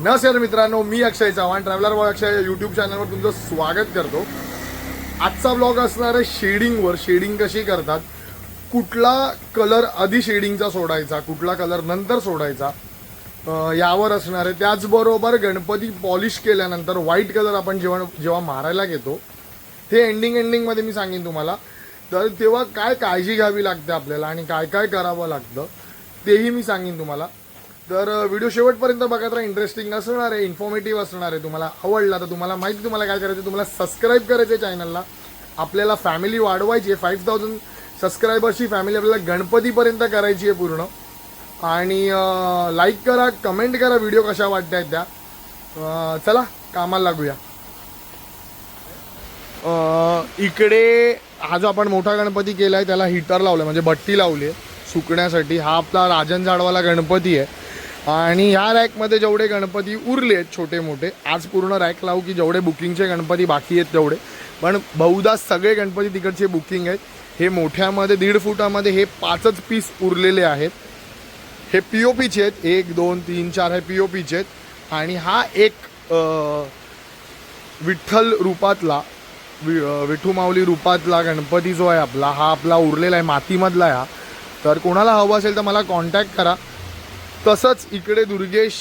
नमस्कार मित्रांनो मी अक्षय चव्हाण ट्रॅव्हलर बॉय अक्षय या यूट्यूब चॅनलवर तुमचं स्वागत करतो. आजचा ब्लॉग असणार आहे शेडिंगवर शेडिंग कशी करतात? कुठला कलर आधी शेडिंगचा सोडायचा कुठला कलर नंतर सोडायचा यावर असणार आहे. त्याचबरोबर गणपती पॉलिश केल्यानंतर व्हाईट कलर आपण जेव्हा जेव्हा मारायला घेतो हे एंडिंग एंडिंगमध्ये मी सांगेन तुम्हाला. तर तेव्हा काय काळजी घ्यावी लागते आपल्याला आणि काय काय करावं लागतं तेही मी सांगेन तुम्हाला. तर व्हिडिओ शेवटपर्यंत बघत राहा इंटरेस्टिंग असणार आहे इन्फॉर्मेटिव्ह असणार आहे तुम्हाला. आवडला तर तुम्हाला माहिती तुम्हाला काय करायचं तुम्हाला सबस्क्राईब करायचं आहे चॅनलला आपल्याला फॅमिली वाढवायची आहे फाईव्ह थाउजंड सबस्क्रायबर्सची फॅमिली आपल्याला गणपतीपर्यंत करायची आहे पूर्ण. आणि लाईक करा कमेंट करा व्हिडिओ कशा वाटत आहेत त्या चला कामाला लागूया. इकडे हा जो आपण मोठा गणपती केला आहे त्याला हिटर लावलाय म्हणजे भट्टी लावली आहे. सुकण्यासाठी. हा आपला राजन झाडवाला गणपती आहे. आणि ह्या रॅकमध्ये जेवढे गणपती उरले आहेत छोटे मोठे आज पूर्ण रॅक लावू की जेवढे बुकिंगचे गणपती बाकी आहेत तेवढे. पण बहुधा सगळे गणपती तिकडचे बुकिंग आहेत. हे मोठ्यामध्ये दीड फुटामध्ये हे पाचच पीस उरलेले आहेत. हे पी ओ पीचे आहेत. एक दोन तीन चार हे पी ओ पीचे आहेत. आणि हा एक विठ्ठल रूपातला वि विठू माऊली रूपातला गणपती जो आहे आपला हा आपला उरलेला आहे मातीमधला आहे हा. तर कोणाला हवं असेल तर मला कॉन्टॅक्ट करा. तसंच इकडे दुर्गेश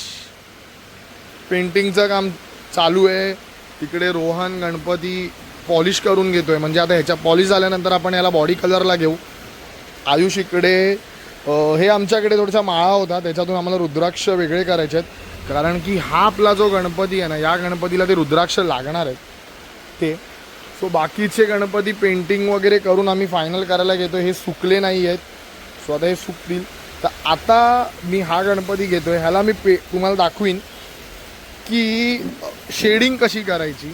पेंटिंगचं काम चालू आहे. तिकडे रोहन गणपती पॉलिश करून घेतो आहे म्हणजे आता ह्याच्या पॉलिश झाल्यानंतर आपण याला बॉडी कलरला घेऊ. आयुष इकडे हे आमच्याकडे थोडासा माळा होता. त्याच्यातून आम्हाला रुद्राक्ष वेगळे करायचे आहेत. कारण की हा आपला जो गणपती आहे ना या गणपतीला ते रुद्राक्ष लागणार आहेत. ते. सो बाकीचे गणपती पेंटिंग वगैरे करून आम्ही फायनल करायला घेतो हे सुकले नाही आहेत सो आता हे सुकतील. तर आता मी हा गणपती घेतो आहे ह्याला मी पे तुम्हाला दाखवीन की शेडिंग कशी करायची.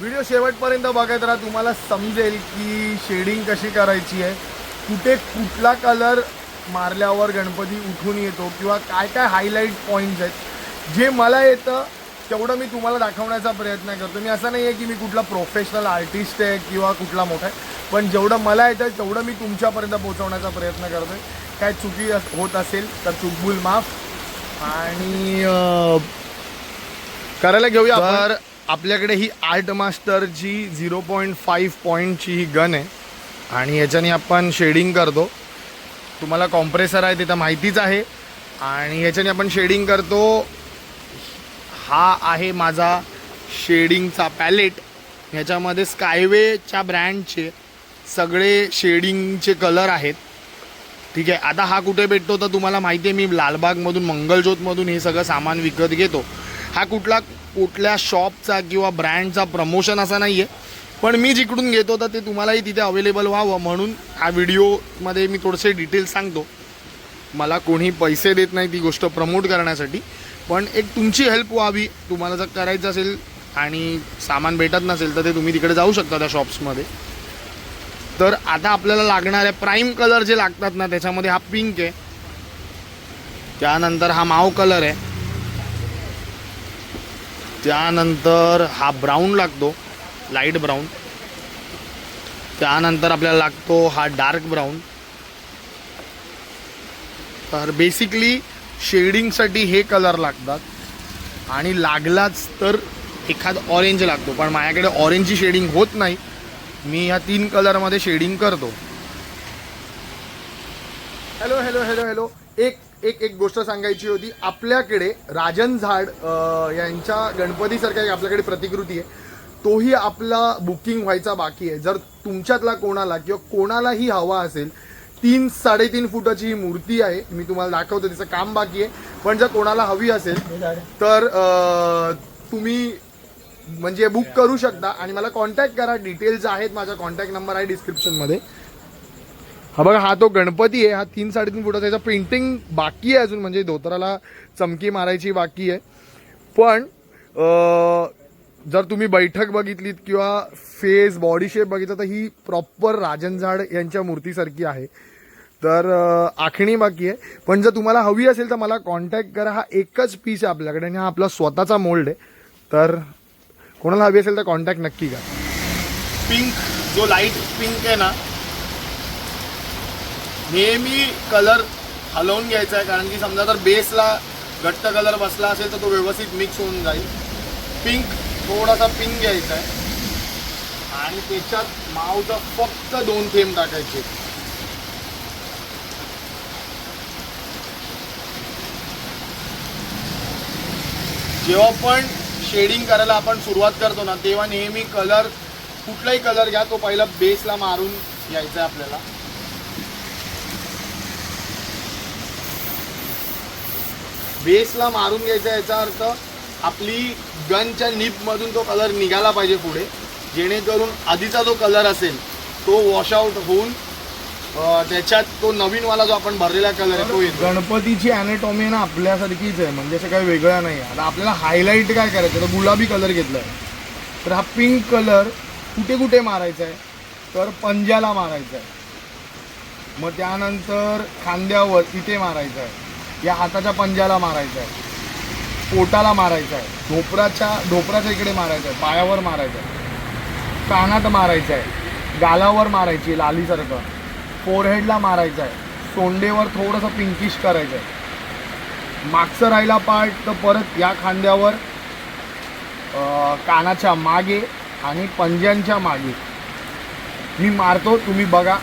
व्हिडिओ शेवटपर्यंत बघत राहा तुम्हाला समजेल की शेडिंग कशी करायची आहे. कुठे कुठला कलर मारल्यावर गणपती उठून येतो किंवा काय काय हायलाईट पॉईंट्स आहेत. जे मला येतं तेवढं मी तुम्हाला दाखवण्याचा प्रयत्न करतो. मी असं नाही आहे की मी कुठला प्रोफेशनल आर्टिस्ट आहे किंवा कुठला मोठा आहे पण जेवढं मला येतं तेवढं मी तुमच्यापर्यंत पोहोचवण्याचा प्रयत्न करतो काय चुकी अस- होत असेल तर चुकबुल माफ. आणि करायला घेऊया तर आपल्याकडे ही आर्ट मास्टरची झिरो पॉईंट फाईव्ह पॉईंटची ही गन आहे. आणि याच्याने आपण शेडिंग करतो. तुम्हाला कॉम्प्रेसर आहे ते तर माहितीच आहे. आणि याच्याने आपण शेडिंग करतो. हा आहे माझा शेडिंगचा पॅलेट ह्याच्यामध्ये स्कायवेच्या ब्रँडचे सगळे शेडिंगचे कलर आहेत. ठीक आहे आता हा कुठे भेटतो तर तुम्हाला माहिती आहे मी लालबागमधून मंगलज्योतमधून हे सगळं सामान विकत घेतो. हा कुठला कुठल्या शॉपचा किंवा ब्रँडचा प्रमोशन असा नाही आहे पण मी जिकडून घेतो तर ते तुम्हालाही तिथे अवेलेबल व्हावं म्हणून हा व्हिडिओमध्ये मी थोडेसे डिटेल्स सांगतो. मला कोणी पैसे देत नाही ती गोष्ट प्रमोट करण्यासाठी. पण एक तुमची हेल्प व्हावी तुम्हाला जर करायचं असेल आणि सामान भेटत नसेल तर ते तुम्ही तिकडे जाऊ शकता त्या शॉप्समध्ये तर आता आपल्याला लागणारे प्राईम कलर जे लागतात ना त्याच्यामध्ये हा पिंक आहे. त्यानंतर हा माव कलर आहे. त्यानंतर हा ब्राऊन लागतो लाइट ब्राऊन त्यानंतर आपल्याला लागतो हा डार्क ब्राऊन तर बेसिकली शेडिंगसाठी हे कलर लागतात. आणि लागलाच तर एखाद ऑरेंज लागतो. पण माझ्याकडे ऑरेंजची शेडिंग होत नाही. मी ह्या तीन कलरमध्ये शेडिंग करतो. हॅलो हॅलो हॅलो हॅलो एक एक एक गोष्ट सांगायची होती. आपल्याकडे राजन झाड यांच्या गणपतीसारख्या एक आपल्याकडे प्रतिकृती आहे. तोही आपला बुकिंग व्हायचा बाकी आहे. जर तुमच्यातला कोणाला किंवा कोणालाही हवा असेल तीन साडेतीन फुटाची ही मूर्ती आहे. मी तुम्हाला दाखवतो तिचं काम बाकी आहे. पण जर कोणाला हवी असेल तर तुम्ही म्हणजे बुक करू शकता. आणि मला कॉन्टॅक्ट करा. डिटेल्स आहेत माझा कॉन्टॅक्ट नंबर आहे डिस्क्रिप्शनमध्ये हा बघा हा तो गणपती आहे. हा तीन साडेतीन फुटाचा त्याचा पेंटिंग बाकी आहे अजून. म्हणजे धोत्राला चमकी मारायची बाकी आहे. पण जर तुम्ही बैठक बघितलीत किंवा फेस बॉडी शेप बघितलं तर ही प्रॉपर राजन झाड यांच्या मूर्तीसारखी आहे. तर आखणी बाकी आहे. पण जर तुम्हाला हवी असेल तर मला कॉन्टॅक्ट करा. हा एकच पीस आहे आपल्याकडे आणि हा आपला स्वतःचा मोल्ड आहे. तर कोणाला हवी असेल तर कॉन्टॅक्ट नक्की करा. पिंक जो लाइट पिंक आहे ना नेहमी कलर हलवून घ्यायचा आहे. कारण की समजा जर बेसला घट्ट कलर बसला असेल तर तो व्यवस्थित मिक्स होऊन जाईल. पिंक थोडासा पिंक घ्यायचा आहे. आणि त्याच्यात मावचा फक्त दोन थेंब टाकायचे जेव्हा पण शेडिंग करायला आपण सुरुवात करतो ना तेव्हा नेहमी कलर कुठलाही कलर घ्या तो पहिला बेसला मारून यायचा आहे आपल्याला बेसला मारून घ्यायचा याचा अर्थ आपली गनच्या निपमधून तो कलर निघाला पाहिजे पुढे. जेणेकरून आधीचा जो कलर असेल तो वॉशआउट होऊन त्याच्यात तो नवीनवाला जो आपण भरलेला कलर आहे तो येतो. गणपतीची अॅनेटॉमी ना आपल्यासारखीच आहे म्हणजे असं काही वेगळं नाही आता आपल्याला हायलाईट काय करायचं तर गुलाबी कलर घेतला आहे तर हा पिंक कलर कुठे कुठे मारायचा आहे? तर पंजाला मारायचा आहे. मग त्यानंतर खांद्यावर इथे मारायचं आहे. या हाताच्या पंजाला मारायचा आहे. पोटाला मारायचा आहे. ढोपराच्या ढोपराच्या इकडे मारायचं आहे. पायावर मारायचं आहे. कानात मारायचं आहे. गालावर मारायची लालीसारखं. फोरहेडला मारायचं आहे. सोंडेवर थोडंसं पिंकिश करायचं आहे. मागचं राहिला पार्ट तर परत या खांद्यावर कानाच्या मागे आणि पंज्यांच्या मागे. मी मारतो तुम्ही बघा.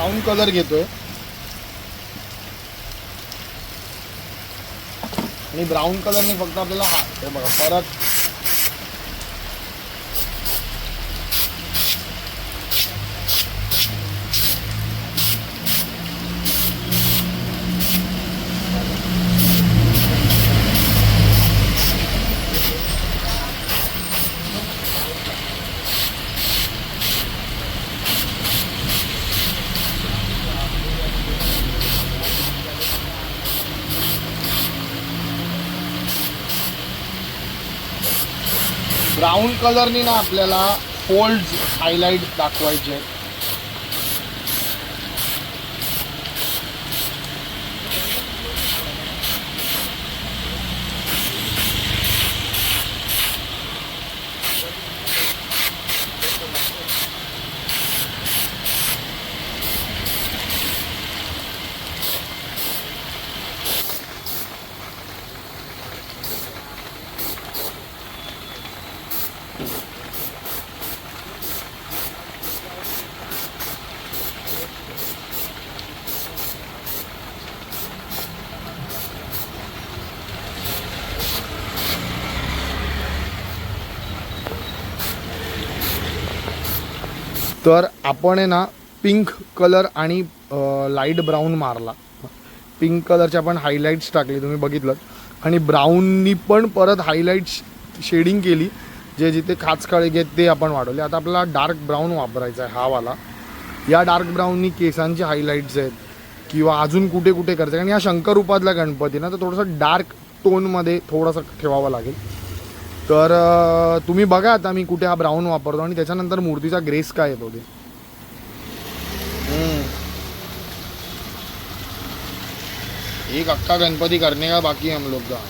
ब्राऊन कलर घेतोय. आणि ब्राऊन कलरने फक्त आपल्याला हा हे बघा परत ब्राऊन कलरनी ना आपल्याला फोल्ड हायलाईट दाखवायचे आहेत. तर आपण आहे ना पिंक कलर आणि लाइट ब्राऊन मारला. पिंक कलरचे आपण हायलाईट्स टाकले तुम्ही बघितलं. आणि ब्राऊननी पण परत हायलाईट्स शेडिंग केली जे जिथे खाचकाळे घेत ते आपण वाढवले. आता आपल्याला डार्क ब्राऊन वापरायचा आहे हा वाला. या डार्क ब्राऊननी केसांचे हायलाईट्स आहेत किंवा अजून कुठे कुठे करायचं. आहे. आणि या शंकरूपातला गणपती ना तर थोडंसं डार्क टोनमध्ये थोडंसं ठेवावं लागेल. तर तुम्ही बघा आता मी कुठे हा ब्राऊन वापरतो आणि त्याच्यानंतर मूर्तीचा ग्रेस काय येतो ते. एक अक्का गणपति करने का बाकी है हम लोग का।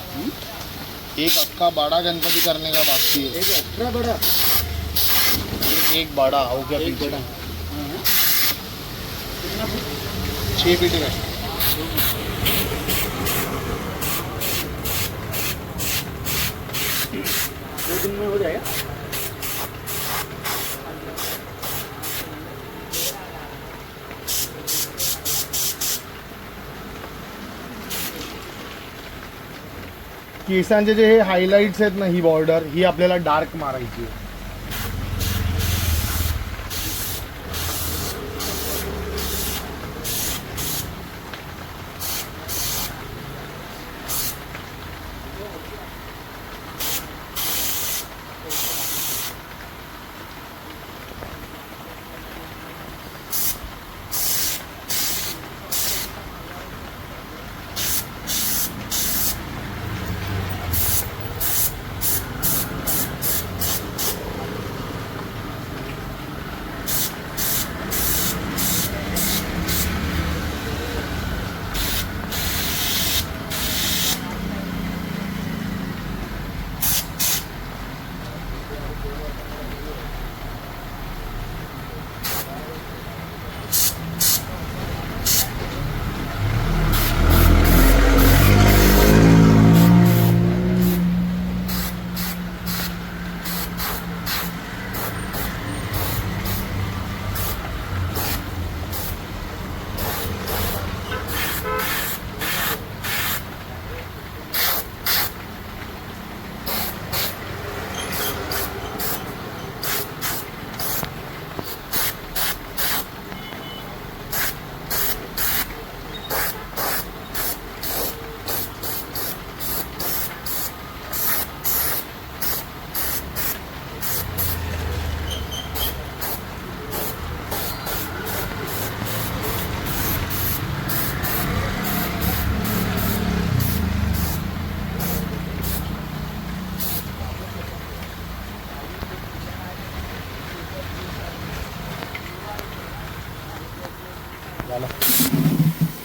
एक अक्का बड़ा गणपति करने का बाकी है। एक एक्स्ट्रा बडा? एक, एक बड़ा। हो? गया पीछे छः फीट का दो दिन में हो जाएगा? केसांचे जे हे हायलाइट्स आहेत ना ही बॉर्डर ही आपल्याला डार्क मारायची आहे.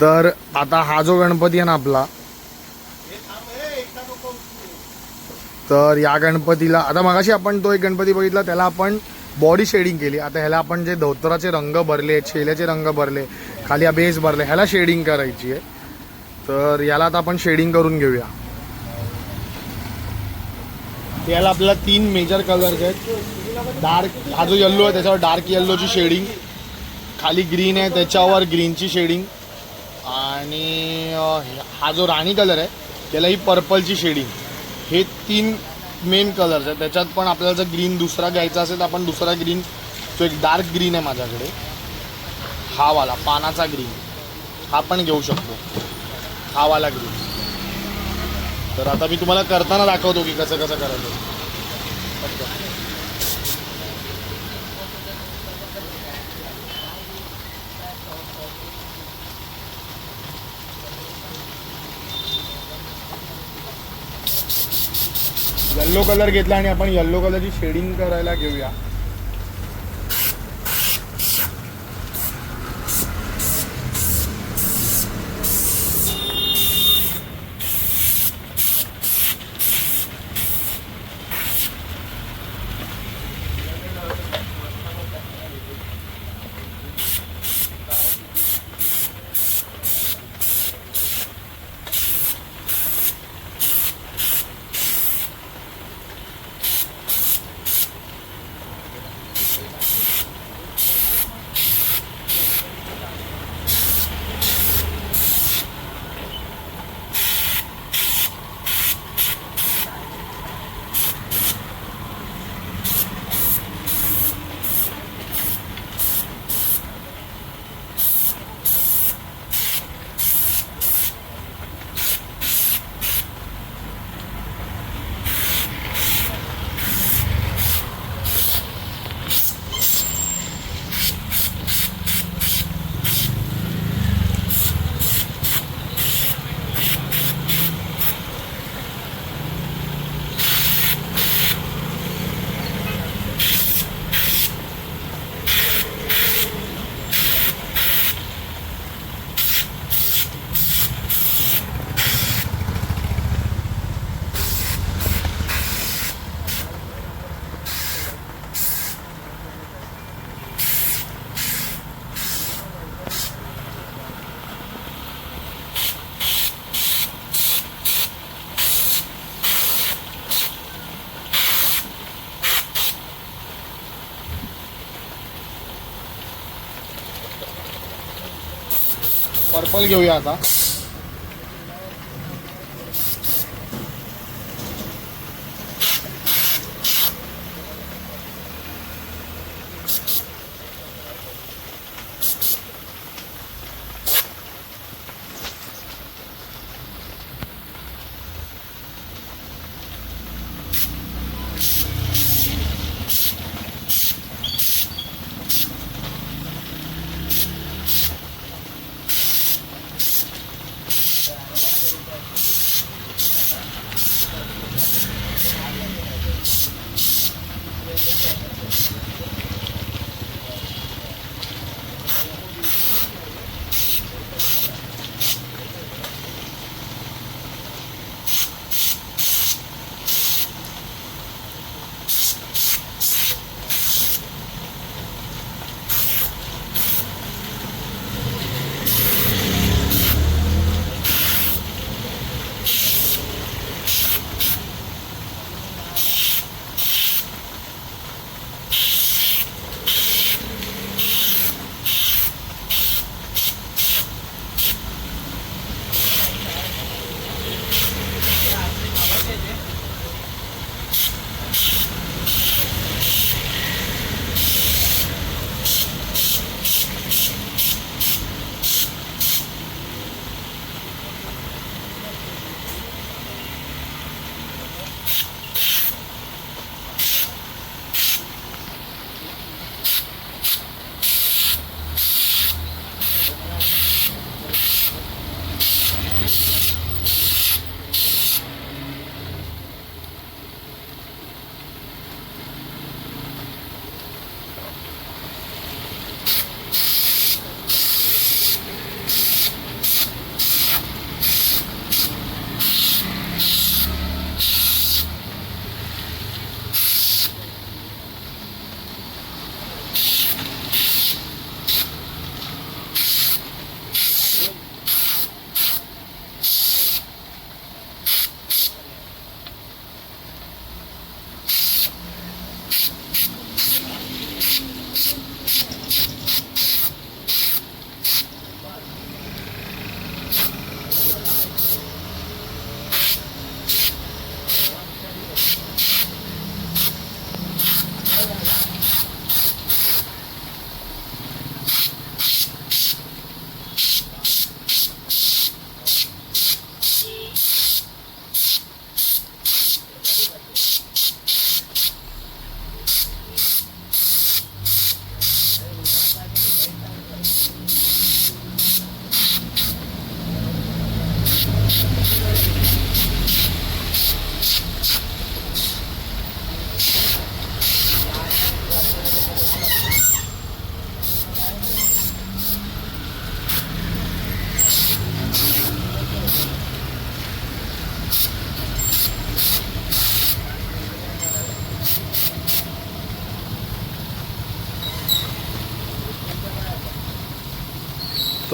तर आता हा जो गणपती आहे ना आपला तर या गणपतीला आता मगाशी आपण तो एक गणपती बघितला त्याला आपण बॉडी शेडिंग केली. आता ह्याला आपण जे धोतराचे रंग भरले शेल्याचे रंग भरले खाली बेस भरले ह्याला शेडिंग करायची आहे. तर याला आता आपण शेडिंग करून घेऊया. याला आपल्याला तीन मेजर कलर्स आहेत. डार्क हा जो येल्लो आहे त्याच्यावर डार्क येल्लोची शेडिंग खाली ग्रीन आहे त्याच्यावर ग्रीनची शेडिंग आणि हा जो राणी कलर आहे त्याला ही पर्पलची शेडिंग. हे तीन मेन कलर्स आहेत. त्याच्यात पण आपल्याला जर ग्रीन दुसरा घ्यायचा असेल तर आपण दुसरा ग्रीन तो एक डार्क ग्रीन आहे माझ्याकडे हा वाला पानाचा ग्रीन हा पण घेऊ शकतो. हा वाला ग्रीन. तर आता मी तुम्हाला करताना दाखवतो की कसं कसं करायचं. येल्लो कलर घेतला आणि आपण येल्लो कलरची शेडिंग करायला घेऊया. पर्पल घेऊया आता.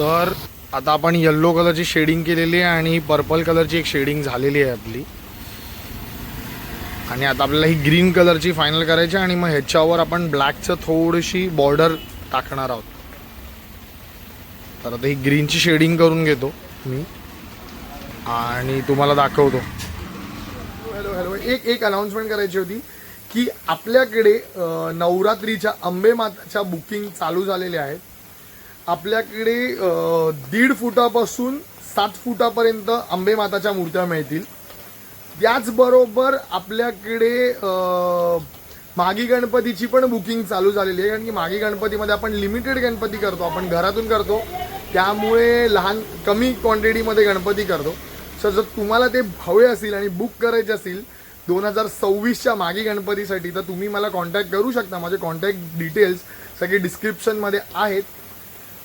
तर आता आपण येल्लो कलरची शेडिंग केलेली आहे आणि पर्पल कलरची एक शेडिंग झालेली आहे आपली. आणि आता आपल्याला ही ग्रीन कलरची फायनल करायची आहे आणि मग ह्याच्यावर आपण ब्लॅकचं थोडीशी बॉर्डर टाकणार आहोत. तर आता ही ग्रीनची शेडिंग करून घेतो मी. आणि तुम्हाला दाखवतो. हॅलो हॅलो एक एक अनाउन्समेंट करायची होती की आपल्याकडे नवरात्रीच्या अंबे माताच्या बुकिंग चालू झालेल्या आहेत. आपल्याकडे दीड फुटापासून सात फुटापर्यंत अंबे माताच्या मूर्त्या मिळतील. त्याचबरोबर आपल्याकडे मागी गणपतीची पण बुकिंग चालू झालेली आहे. कारण की मागी गणपतीमध्ये आपण लिमिटेड गणपती करतो. आपण घरातून करतो. त्यामुळे लहान कमी क्वांटिटीमध्ये गणपती करतो. सर जर तुम्हाला ते हवे असेल आणि बुक करायचे असेल दोन हजार सव्वीसच्या मागी गणपतीसाठी तर तुम्ही मला कॉन्टॅक्ट करू शकता. माझे कॉन्टॅक्ट डिटेल्स सगळे डिस्क्रिप्शनमध्ये आहेत.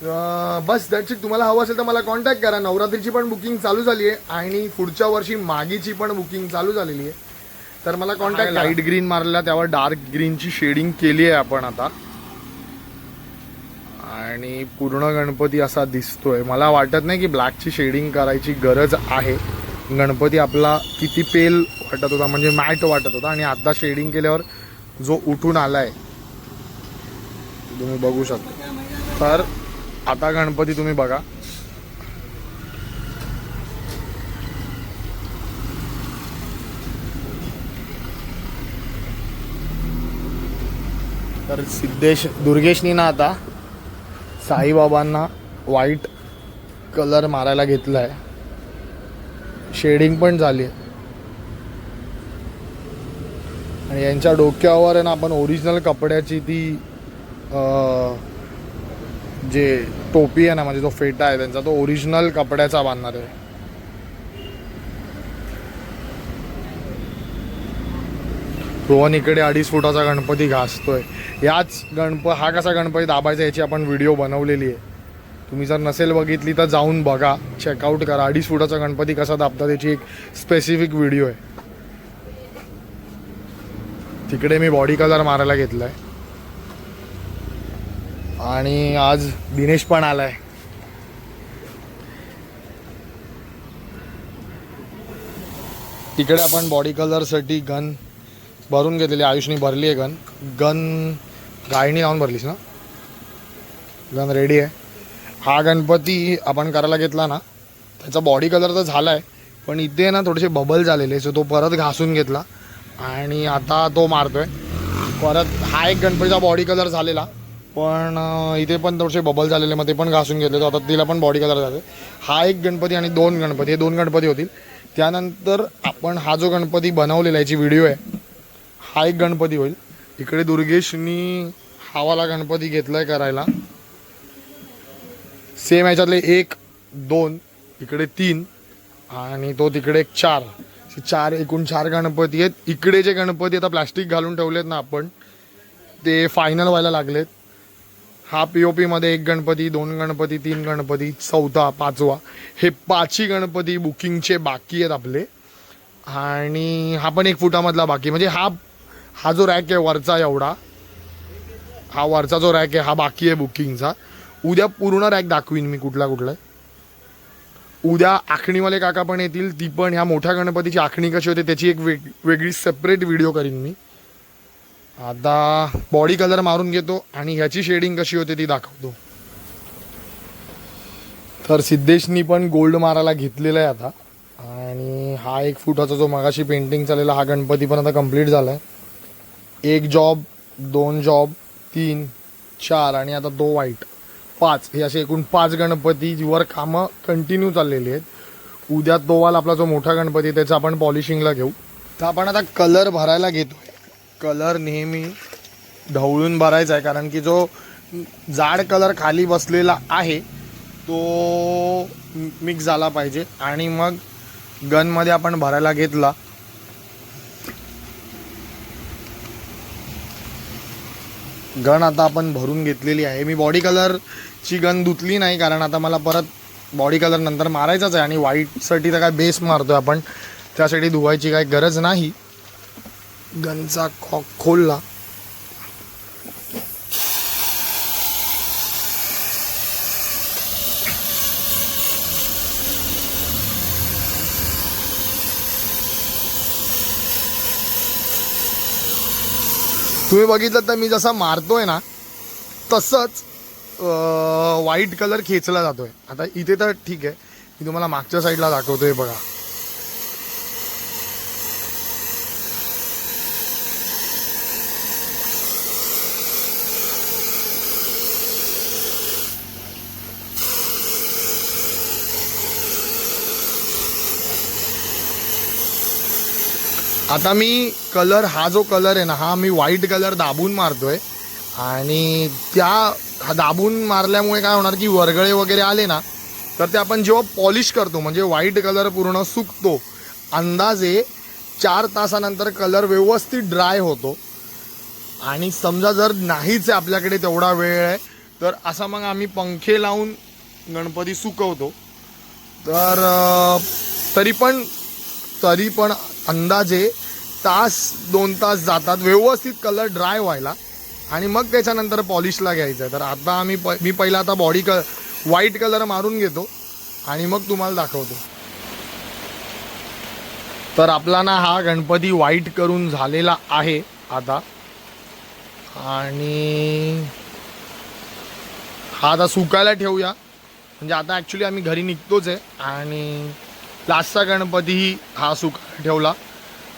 बस दॅट्स इट तुम्हाला हवं असेल तर मला कॉन्टॅक्ट करा. नवरात्रीची पण बुकिंग चालू झाली आहे आणि पुढच्या वर्षी मागीची पण बुकिंग चालू झालेली आहे तर मला कॉन्टॅक्ट लाइट ग्रीन मारला त्यावर डार्क ग्रीनची शेडिंग केली आहे आपण आता. आणि पूर्ण गणपती असा दिसतोय. मला वाटत नाही की ब्लॅकची शेडिंग करायची गरज आहे. गणपती आपला किती पेल वाटत होता म्हणजे मॅट वाटत होता आणि आता शेडिंग केल्यावर जो उठून आलाय तुम्ही बघू शकता. तर आता गणपती तुम्ही बघा. तर सिद्धेश दुर्गेशनी ना आता साईबाबांना व्हाईट कलर मारायला घेतला आहे शेडिंग पण झाली आहे. आणि यांच्या डोक्यावर ना आपण ओरिजिनल कपड्याची ती आ... जे टोपी आहे ना म्हणजे जो फेटा आहे त्यांचा तो ओरिजिनल कपड्याचा बांधणार आहे. रोहन इकडे अडीच फुटाचा गणपती घासतोय. याच गणप हा कसा गणपती दाबायचा याची आपण व्हिडिओ बनवलेली आहे. तुम्ही जर नसेल बघितली तर जाऊन बघा चेकआउट करा. अडीच फुटाचा गणपती कसा दाबता त्याची एक स्पेसिफिक व्हिडिओ आहे. तिकडे मी बॉडी कलर मारायला घेतलाय. आणि आज दिनेश पण आलाय. तिकडे आपण बॉडी कलरसाठी गन भरून घेतलेली आयुषनी भरली आहे गन गन गायणी लावून भरलीस ना? गन रेडी आहे. हा गणपती आपण करायला घेतला ना त्याचा बॉडी कलर तर झाला आहे पण इथे ना थोडेसे बबल झालेले सो तो परत घासून घेतला. आणि आता तो मारतोय. परत हा एक गणपतीचा बॉडी कलर झालेला. पण इथे पण थोडेसे बबल झालेले मग ते पण घासून घेतले. आता तिला पण बॉडी कलर झाले. हा एक गणपती आणि दोन गणपती हे दोन गणपती होतील. त्यानंतर आपण हा जो गणपती बनवलेला याची व्हिडिओ आहे हा एक गणपती होईल. इकडे दुर्गेशनी हावाला गणपती घेतलाय करायला. सेम याच्यातले एक दोन इकडे तीन आणि तो तिकडे एक चार. चार एकूण चार गणपती आहेत. इकडे जे गणपती आता प्लास्टिक घालून ठेवलेत ना आपण ते फायनल व्हायला लागलेत. हा पी ओ पीमध्ये एक गणपती दोन गणपती तीन गणपती चौथा पाचवा. हे पाचही गणपती बुकिंगचे बाकी आहेत आपले. आणि हा पण एक फुटामधला बाकी म्हणजे हा हा जो रॅक आहे वरचा एवढा हा वरचा जो रॅक आहे हा बाकी आहे बुकिंगचा. उद्या पूर्ण रॅक दाखवीन मी कुठला कुठला उद्या आखणीवाले काका पण येतील ती पण. ह्या मोठ्या गणपतीची आखणी कशी होते त्याची एक वेग वेगळी सेपरेट व्हिडिओ करीन मी. आता बॉडी कलर मारून घेतो आणि ह्याची शेडिंग कशी होते ती दाखवतो. तर सिद्धेशनी पण गोल्ड मारायला घेतलेला आहे आता. आणि हा एक फुटाचा जो मगाशी पेंटिंग चाललेला हा गणपती पण आता कंप्लीट झाला आहे एक जॉब दोन जॉब तीन चार आणि आता दो वाईट पाच. हे असे एकूण पाच गणपतीवर कामं कंटिन्यू चाललेली आहेत. उद्या तोवाल आपला जो मोठा गणपती आहे त्याचं आपण पॉलिशिंगला घेऊ. तर आपण आता कलर भरायला घेतोय. कलर नेहमी ढवळून भरायचा आहे कारण की जो जाड कलर खाली बसलेला आहे तो मिक्स झाला पाहिजे. आणि मग गनमध्ये आपण भरायला घेतला. गन आता आपण भरून घेतलेली आहे. मी बॉडी कलरची गन धुतली नाही कारण आता मला परत बॉडी कलर नंतर मारायचाच आहे. आणि व्हाईटसाठी तर काय बेस मारतो आपण. त्यासाठी धुवायची काही गरज नाही. गनचा खॉक खोलला. तुम्ही बघितलं तर मी जसा मारतोय ना तसंच व्हाईट कलर खेचला जातोय. आता इथे तर ठीक आहे. मी तुम्हाला मागच्या साईडला दाखवतोय बघा. आता मी कलर हा जो कलर आहे ना हा मी व्हाईट कलर दाबून मारतोय. आणि त्या दाबून मारल्यामुळे काय होणार की वरगळे वगैरे आले ना तर ते आपण जेव्हा पॉलिश करतो म्हणजे व्हाईट कलर पूर्ण सुकतो अंदाजे चार तासानंतर कलर व्यवस्थित ड्राय होतो. आणि समजा जर नाहीच आहे आपल्याकडे तेवढा वेळ आहे तर असा मग आम्ही पंखे लावून गणपती सुकवतो. तर तरी पण तरी पण अंदाजे तास दोन तास जातात. व्यवस्थित कलर ड्राय व्हायला. आणि मग त्याच्यानंतर पॉलिशला घ्यायचं आहे तर आता आम्ही प मी पहिला आता बॉडी क व्हाईट कलर मारून घेतो. आणि मग तुम्हाला दाखवतो. तर आपला ना हा गणपती व्हाईट करून झालेला आहे आता. आणि हा आता सुकायला ठेवूया. म्हणजे आता ॲक्च्युली आम्ही घरी निघतोच आहे. आणि लास्टचा गणपतीही हा सुकायला ठेवला.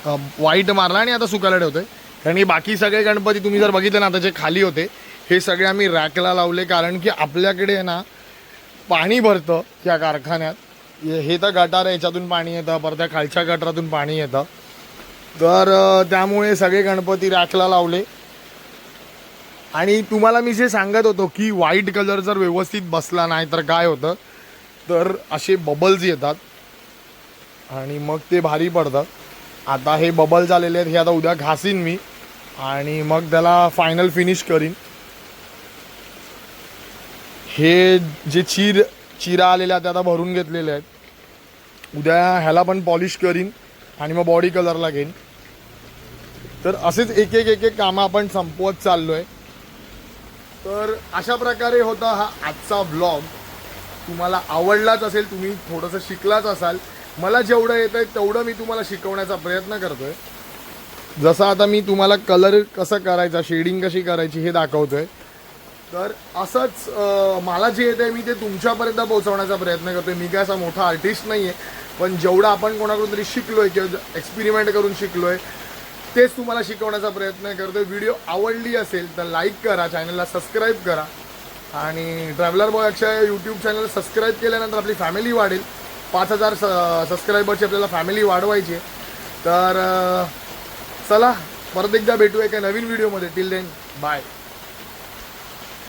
वाईट मारला आणि आता सुकायला ठेवतोय. कारण हे बाकी सगळे गणपती तुम्ही जर बघितले ना आता जे खाली होते हे सगळे आम्ही रॅकला लावले कारण की आपल्याकडे ना पाणी भरतं या कारखान्यात. हे तर गटार याच्यातून पाणी येतं परत त्या खालच्या गटारातून पाणी येतं. तर त्यामुळे सगळे गणपती रॅकला लावले. आणि तुम्हाला मी जे सांगत होतो की व्हाईट कलर जर व्यवस्थित बसला नाही तर काय होतं? तर असे बबल्स येतात. आणि मग ते भारी पडतं आता हे बबल झालेले आहेत हे आता उद्या घासीन मी. आणि मग त्याला फायनल फिनिश करीन. हे जे चीर चिरा आलेल्या आहेत आता भरून घेतलेले आहेत. उद्या ह्याला पण पॉलिश करीन आणि मग बॉडी कलरला घेईन. तर असेच एक एक एक एक कामं आपण संपवत चाललो आहे तर अशा प्रकारे होता हा आजचा ब्लॉग तुम्हाला आवडलाच असेल तुम्ही थोडंसं शिकलाच असाल मला जेवढं येतं आहे तेवढं मी तुम्हाला शिकवण्याचा प्रयत्न करतोय. जसं आता मी तुम्हाला कलर कसं करायचा शेडिंग कशी करायची हे दाखवतोय. तर असंच मला जे येतं आहे मी ते तुमच्यापर्यंत पोहोचवण्याचा प्रयत्न करतोय. मी काय असा मोठा आर्टिस्ट नाही आहे पण जेवढं आपण कोणाकडून तरी शिकलोय किंवा एक्सपेरिमेंट करून शिकलोय तेच तुम्हाला शिकवण्याचा प्रयत्न करतोय. व्हिडिओ आवडली असेल तर लाईक करा चॅनलला सबस्क्राईब करा. आणि traveller boy Akshay YouTube channel subscribe केल्यानंतर आपली फॅमिली वाढेल. पाच हजार स सबस्क्रायबरची आपल्याला फॅमिली वाढवायची आहे. तर चला परत एकदा भेटू एका नवीन व्हिडिओमध्ये टिल देन बाय